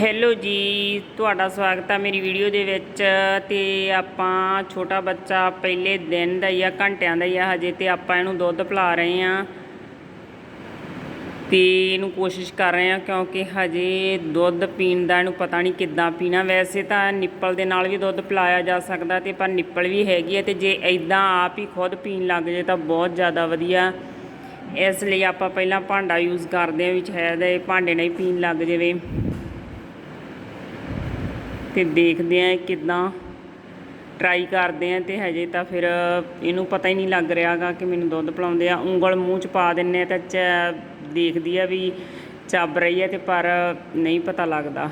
Hello ਜੀ, ਤੁਹਾਡਾ ਸਵਾਗਤ ਹੈ ਮੇਰੀ ਵੀਡੀਓ ਦੇ ਵਿੱਚ ਤੇ ਆਪਾਂ ਛੋਟਾ ਬੱਚਾ ਪਹਿਲੇ ਦਿਨ ਦਾ ਹੀ ਆ, ਘੰਟਿਆਂ ਦਾ ਹੀ ਆ ਹਜੇ ਤੇ ਆਪਾਂ ਇਹਨੂੰ ਦੁੱਧ ਪਿਲਾ ਰਹੇ ਆ। ਤੇ ਇਹਨੂੰ ਕੋਸ਼ਿਸ਼ ਕਰ ਰਹੇ ਆ ਕਿਉਂਕਿ ਹਜੇ ਦੁੱਧ ਪੀਣ ਦਾ ਇਹਨੂੰ ਪਤਾ ਨਹੀਂ ਕਿੱਦਾਂ ਪੀਣਾ। ਵੈਸੇ ਤਾਂ ਨਿੱਪਲ ਦੇ ਨਾਲ ਵੀ ਦੁੱਧ ਪਿਲਾਇਆ ਜਾ ਸਕਦਾ ਤੇ ਪਰ ਨਿੱਪਲ ਵੀ ਹੈਗੀ ਹੈ ਤੇ ਜੇ ਐਦਾਂ ਆਪ ਹੀ ਖੁਦ ਪੀਣ ਲੱਗ ਜੇ ਤਾਂ ਬਹੁਤ ਜ਼ਿਆਦਾ ਵਧੀਆ। ਇਸ ਲਈ ਆਪਾਂ ਪਹਿਲਾਂ ਭਾਂਡਾ ਯੂਜ਼ ਕਰਦੇ ਆ, ਵੀ ਸ਼ਾਇਦ ਇਹ ਭਾਂਡੇ ਨਾਲ ਹੀ ਪੀਣ ਲੱਗ ਜਾਵੇ। ਅਤੇ ਦੇਖਦੇ ਹਾਂ ਕਿੱਦਾਂ ਟਰਾਈ ਕਰਦੇ ਹਾਂ ਅਤੇ ਹਜੇ ਤਾਂ ਫਿਰ ਇਹਨੂੰ ਪਤਾ ਹੀ ਨਹੀਂ ਲੱਗ ਰਿਹਾ ਗਾ ਕਿ ਮੈਨੂੰ ਦੁੱਧ ਪਿਲਾਉਂਦੇ ਆ। ਉਂਗਲ ਮੂੰਹ 'ਚ ਪਾ ਦਿੰਨੇ ਆ ਤਾਂ ਚ ਦੇਖਦੀ ਆ ਵੀ ਚੱਬ ਰਹੀ ਹੈ ਤੇ ਪਰ ਨਹੀਂ ਪਤਾ ਲੱਗਦਾ।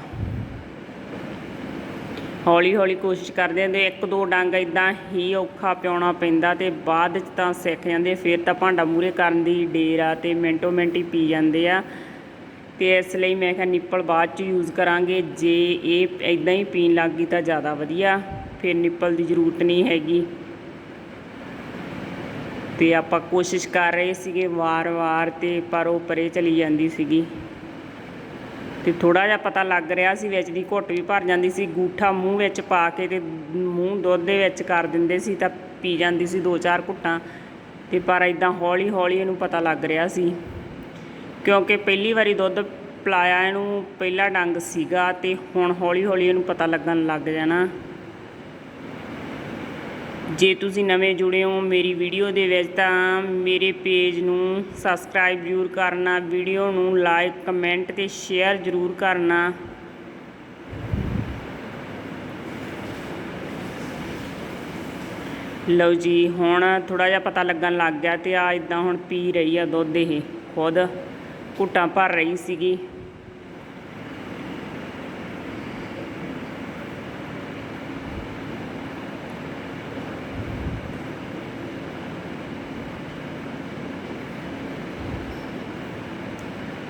ਹੌਲੀ ਹੌਲੀ ਕੋਸ਼ਿਸ਼ ਕਰਦੇ ਆ ਤੇ ਇੱਕ ਦੋ ਡੰਗ ਇਦਾਂ ਹੀ ਔਖਾ ਪਿਆਉਣਾ ਪੈਂਦਾ ਤੇ ਬਾਅਦ 'ਚ ਤਾਂ ਸਿੱਖ ਜਾਂਦੇ ਫਿਰ ਤਾਂ ਭਾਂਡਾ ਮੂਰੇ ਕਰਨ ਦੀ ਡੇਰ ਆ ਤੇ ਮਿੰਟੋ ਮਿੰਟ ਹੀ ਪੀ ਜਾਂਦੇ ਆ। ਤੇ ਇਸ ਲਈ ਮੈਂ ਕਿਹਾ ਨਿੱਪਲ ਬਾਅਦ ਚ ਯੂਜ਼ ਕਰਾਂਗੇ। ਜੇ ਇਹ ਇਦਾਂ ਹੀ ਪੀਣ ਲੱਗ ਗਈ ਤਾਂ ਜ਼ਿਆਦਾ ਵਧੀਆ। ਫਿਰ ਨਿੱਪਲ ਦੀ ਜ਼ਰੂਰਤ ਨਹੀਂ ਹੈਗੀ। ਤੇ ਆਪਾਂ ਕੋਸ਼ਿਸ਼ ਕਰ ਰਹੇ ਸੀਗੇ ਵਾਰ-ਵਾਰ ਤੇ ਪਰ ਉਹ ਪਰੇ ਚਲੀ ਜਾਂਦੀ ਸੀਗੀ। ਤੇ ਥੋੜਾ ਜਿਹਾ ਪਤਾ ਲੱਗ ਰਿਹਾ ਸੀ ਵਿੱਚ ਦੀ ਘੁੱਟ ਵੀ ਭਰ ਜਾਂਦੀ ਸੀ। ਗੂਠਾ ਮੂੰਹ ਵਿੱਚ ਪਾ ਕੇ ਤੇ ਮੂੰਹ ਦੁੱਧ ਦੇ ਵਿੱਚ ਕਰ ਦਿੰਦੇ ਸੀ ਤਾਂ ਪੀ ਜਾਂਦੀ ਸੀ ਦੋ ਚਾਰ ਘੁੱਟਾਂ। ਤੇ ਪਰ ਇਦਾਂ ਹੌਲੀ-ਹੌਲੀ ਇਹਨੂੰ ਪਤਾ ਲੱਗ ਰਿਹਾ ਸੀ। ਕਿਉਂਕਿ ਪਹਿਲੀ ਵਾਰੀ ਦੁੱਧ ਪਿਲਾਇਆ ਇਹਨੂੰ, ਪਹਿਲਾ ਡੰਗ ਸੀਗਾ ਤੇ ਹੁਣ ਹੌਲੀ ਹੌਲੀ ਇਹਨੂੰ ਪਤਾ ਲੱਗਣ ਲੱਗ ਜਾਣਾ। ਜੇ ਤੁਸੀਂ ਨਵੇਂ ਜੁੜੇ ਹੋ ਮੇਰੀ ਵੀਡੀਓ ਦੇ ਵਿੱਚ ਤਾਂ ਮੇਰੇ ਪੇਜ ਨੂੰ ਸਬਸਕ੍ਰਾਈਬ ਜ਼ਰੂਰ ਕਰਨਾ, ਵੀਡੀਓ ਨੂੰ ਲਾਈਕ, ਕਮੈਂਟ ਤੇ ਸ਼ੇਅਰ ਜ਼ਰੂਰ ਕਰਨਾ। ਲਓ ਜੀ, ਹੁਣ ਥੋੜਾ ਜਿਹਾ ਪਤਾ ਲੱਗਣ ਲੱਗ ਗਿਆ ਤੇ ਆ ਇਦਾਂ ਹੁਣ ਪੀ ਰਹੀ ਆ ਦੁੱਧ ਇਹ ਖੁਦ। ਘੁੱਟਾਂ ਭਰ ਰਹੀ ਸੀਗੀ।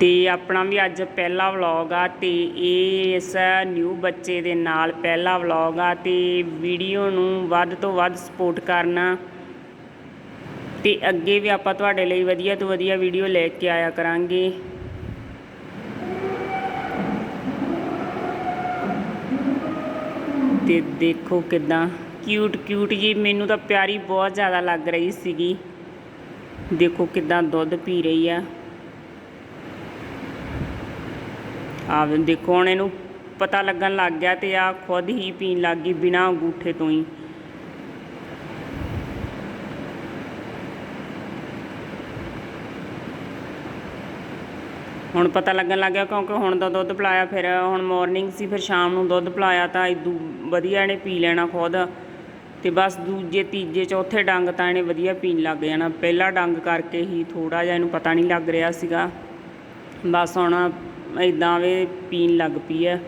ਤੇ ਆਪਣਾ ਵੀ ਅੱਜ ਪਹਿਲਾ ਵਲੌਗ ਆ ਤੇ ਇਹ ਇਸ ਨਿਊ ਬੱਚੇ ਦੇ ਨਾਲ ਪਹਿਲਾ ਵਲੌਗ ਆ ਤੇ ਵੀਡੀਓ ਨੂੰ ਵੱਧ ਤੋਂ ਵੱਧ ਸਪੋਰਟ ਕਰਨਾ। ਤੇ ਅੱਗੇ ਵੀ ਆਪਾਂ ਤੁਹਾਡੇ ਲਈ ਵਧੀਆ ਤੋਂ ਵਧੀਆ ਵੀਡੀਓ ਲੈ ਕੇ ਆਇਆ ਕਰਾਂਗੇ। ਤੇ ਦੇਖੋ ਕਿਦਾਂ ਕਿਊਟ ਕਿਊਟ ਜੀ, ਮੈਨੂੰ ਤਾਂ ਪਿਆਰੀ ਬਹੁਤ ਜ਼ਿਆਦਾ ਲੱਗ ਰਹੀ ਸੀਗੀ। ਦੇਖੋ ਕਿਦਾਂ ਦੁੱਧ ਪੀ ਰਹੀ ਆ। ਆ ਦੇਖੋ ਹੁਣ ਇਹਨੂੰ ਪਤਾ ਲੱਗਣ ਲੱਗ ਗਿਆ ਤੇ ਆ ਖੁਦ ਹੀ ਪੀਣ ਲੱਗ ਗਈ ਬਿਨਾਂ ਅੰਗੂਠੇ ਤੋਂ ਹੀ। ਹੁਣ ਪਤਾ ਲੱਗਣ ਲੱਗ ਗਿਆ ਕਿਉਂਕਿ ਹੁਣ ਦਾ ਦੁੱਧ ਪਿਲਾਇਆ, ਫਿਰ ਹੁਣ ਮਾਰਨਿੰਗ ਸੀ, ਫਿਰ ਸ਼ਾਮ ਨੂੰ ਦੁੱਧ ਪਿਲਾਇਆ ਤਾਂ ਇਦੂ ਵਧੀਆ ਇਹਨੇ ਪੀ ਲੈਣਾ ਖੁਦ ਤੇ ਬਸ ਦੂਜੇ, ਤੀਜੇ, ਚੌਥੇ ਡੰਗ ਤਾਂ ਇਹਨੇ ਵਧੀਆ ਪੀਣ ਲੱਗ ਜਾਣਾ। ਪਹਿਲਾ ਡੰਗ ਕਰਕੇ ਹੀ ਥੋੜਾ ਜਿਹਾ ਇਹਨੂੰ ਪਤਾ ਨਹੀਂ ਲੱਗ ਰਿਹਾ ਸੀਗਾ। ਬਸ ਹੁਣ ਇਦਾਂ ਵੇ ਪੀਣ ਲੱਗ ਪਈ ਹੈ।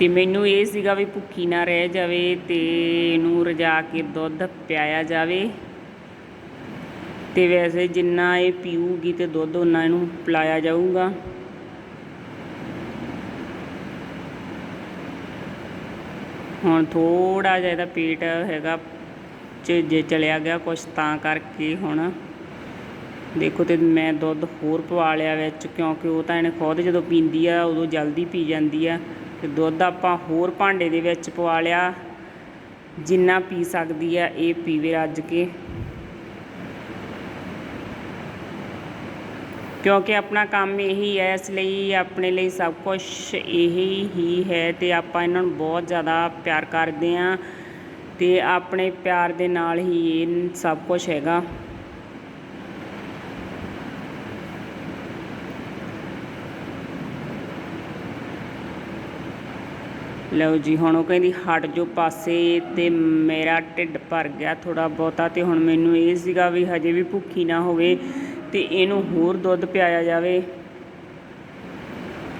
ਅਤੇ ਮੈਨੂੰ ਇਹ ਸੀਗਾ ਵੀ ਭੁੱਖੀ ਨਾ ਰਹਿ ਜਾਵੇ ਅਤੇ ਇਹਨੂੰ ਰਜਾ ਕੇ ਦੁੱਧ ਪਿਆਇਆ ਜਾਵੇ। ਤੇ ਵੈਸੇ ਜਿੰਨਾ ਇਹ ਪੀਊਗੀ ਤੇ ਦੁੱਧ ਉਹਨਾਂ ਇਹਨੂੰ ਪਿਲਾਇਆ ਜਾਊਗਾ। ਹੁਣ ਥੋੜਾ ਜਿਹਾ ਇਹਦਾ ਪੇਟ ਹੈਗਾ ਜੇ ਚਲਿਆ ਗਿਆ ਕੁਛ ਤਾਂ ਕਰਕੇ ਹੁਣ। ਦੇਖੋ ਤੇ ਮੈਂ ਦੁੱਧ ਹੋਰ ਪਵਾ ਲਿਆ ਵਿੱਚ ਕਿਉਂਕਿ ਉਹ ਤਾਂ ਇਹਨੇ ਖੁਦ ਜਦੋਂ ਪੀਂਦੀ ਆ ਉਦੋਂ ਜਲਦੀ ਪੀ ਜਾਂਦੀ ਆ। ਤੇ ਦੁੱਧ ਆਪਾਂ ਹੋਰ ਭਾਂਡੇ ਦੇ ਵਿੱਚ ਪਵਾ ਲਿਆ। ਜਿੰਨਾ ਪੀ ਸਕਦੀ ਆ, ਇਹ ਪੀਵੇ ਰੱਜ ਕੇ। ਕਿਉਂਕਿ ਆਪਣਾ ਕੰਮ ਇਹੀ ਹੈ, ਇਸ ਲਈ ਆਪਣੇ ਲਈ ਸਭ ਕੁਝ ਇਹੀ ਹੀ ਹੈ ਤੇ ਆਪਾਂ ਇਹਨਾਂ ਨੂੰ ਬਹੁਤ ਜ਼ਿਆਦਾ ਪਿਆਰ ਕਰਦੇ ਆਂ ਤੇ ਆਪਣੇ ਪਿਆਰ ਦੇ ਨਾਲ ਹੀ ਇਹ ਸਭ ਕੁਝ ਹੈਗਾ। ਲਓ ਜੀ, ਹੁਣ ਉਹ ਕਹਿੰਦੀ ਹਟ ਜੋ ਪਾਸੇ ਤੇ ਮੇਰਾ ਢਿੱਡ ਭਰ ਗਿਆ ਥੋੜਾ ਬਹੁਤਾ ਤੇ ਹੁਣ ਮੈਨੂੰ ਇਹ ਸੀਗਾ ਵੀ ਹਜੇ ਵੀ ਭੁੱਖੀ ਨਾ ਹੋਵੇ ਤੇ ਇਹਨੂੰ ਹੋਰ ਦੁੱਧ ਪਿਆਇਆ ਜਾਵੇ।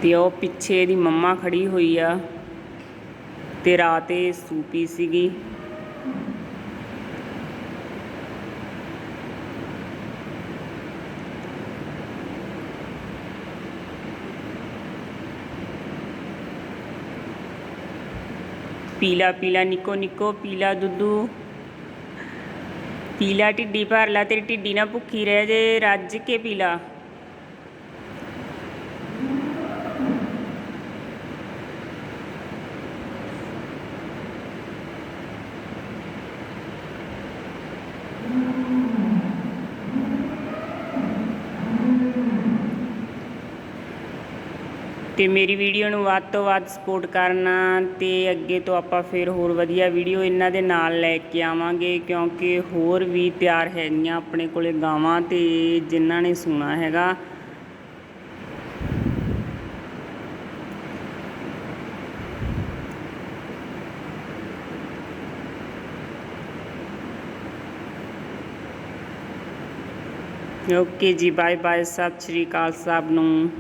ਤੇ ਉਹ ਪਿੱਛੇ ਦੀ ਮੰਮਾ ਖੜੀ ਹੋਈ ਆ ਤੇ ਇਹ ਸੂਪੀ ਸੀਗੀ। ਪੀਲਾ ਪੀਲਾ, ਨਿੱਕੋ ਨਿੱਕੋ, ਪੀਲਾ ਦੁੱਧੂ। ਪੀਲਾ ਢਿੱਡੀ ਭਰ ਲਾ, ਤੇਰੀ ਢਿੱਡੀ ਨਾ ਭੁੱਖੀ ਰਹਿ ਜੇ, ਰੱਜ ਕੇ ਪੀਲਾ। ਅਤੇ ਮੇਰੀ ਵੀਡੀਓ ਨੂੰ ਵੱਧ ਤੋਂ ਵੱਧ ਸਪੋਰਟ ਕਰਨਾ ਅਤੇ ਅੱਗੇ ਤੋਂ ਆਪਾਂ ਫਿਰ ਹੋਰ ਵਧੀਆ ਵੀਡੀਓ ਇਹਨਾਂ ਦੇ ਨਾਲ ਲੈ ਕੇ ਆਵਾਂਗੇ, ਕਿਉਂਕਿ ਹੋਰ ਵੀ ਤਿਆਰ ਹੈਗੀਆਂ ਆਪਣੇ ਕੋਲੇ ਗਾਵਾਂ ਤੇ ਜਿਨ੍ਹਾਂ ਨੇ ਸੁਣਾ ਹੈਗਾ। ਓਕੇ ਜੀ ਬਾਏ ਬਾਏ ਸਤਿ ਸ਼੍ਰੀ ਅਕਾਲ ਸਭ ਨੂੰ।